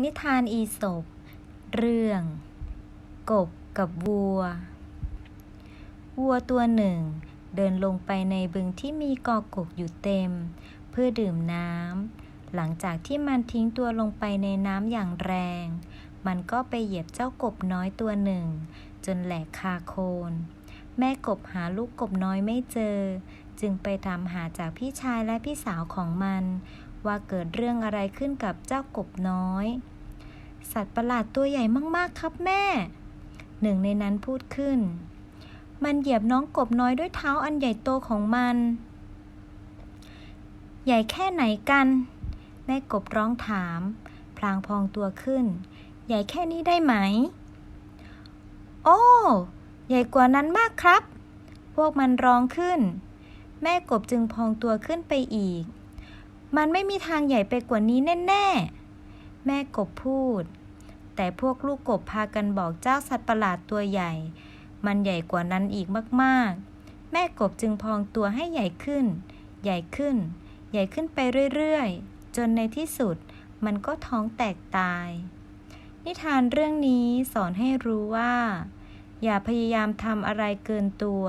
นิทานอีสปเรื่อง กบกับวัว วัวตัวหนึ่ง เดินลงไปในบึงที่มีกอกกอยู่เต็ม เพื่อดื่มน้ำหลังจากที่มันทิ้งตัวลงไปในน้ำอย่างแรง มันก็ไปเหยียบเจ้ากบน้อยตัวหนึ่ง จนแหลกคาโคน แม่กบหาลูกกบน้อยไม่เจอ จึงไปตามหาจากพี่ชายและพี่สาวของมัน ว่าเกิดเรื่องอะไรขึ้นกับเจ้ากบน้อย สัตว์ประหลาดตัวใหญ่มากๆครับแม่ หนึ่งในนั้นพูดขึ้น มันเหยียบน้องกบน้อยด้วยเท้าอันใหญ่โตของมัน ใหญ่แค่ไหนกัน แม่กบร้องถาม พลางพองตัวขึ้น ใหญ่แค่นี้ได้ไหม โอ้ใหญ่กว่านั้นมากครับ พวกมันร้องขึ้น แม่กบจึงพองตัวขึ้นไปอีก มันไม่มีทางใหญ่ไปกว่านี้แน่ ๆ แม่กบพูด แต่พวกลูกกบพากันบอกเจ้าสัตว์ประหลาดตัวใหญ่ มันใหญ่กว่านั้นอีกมากๆ แม่กบจึงพองตัวให้ใหญ่ขึ้น ใหญ่ขึ้น ใหญ่ขึ้นไปเรื่อยๆ จนในที่สุดมันก็ท้องแตกตาย นิทานเรื่องนี้สอนให้รู้ว่า อย่าพยายามทำอะไรเกินตัว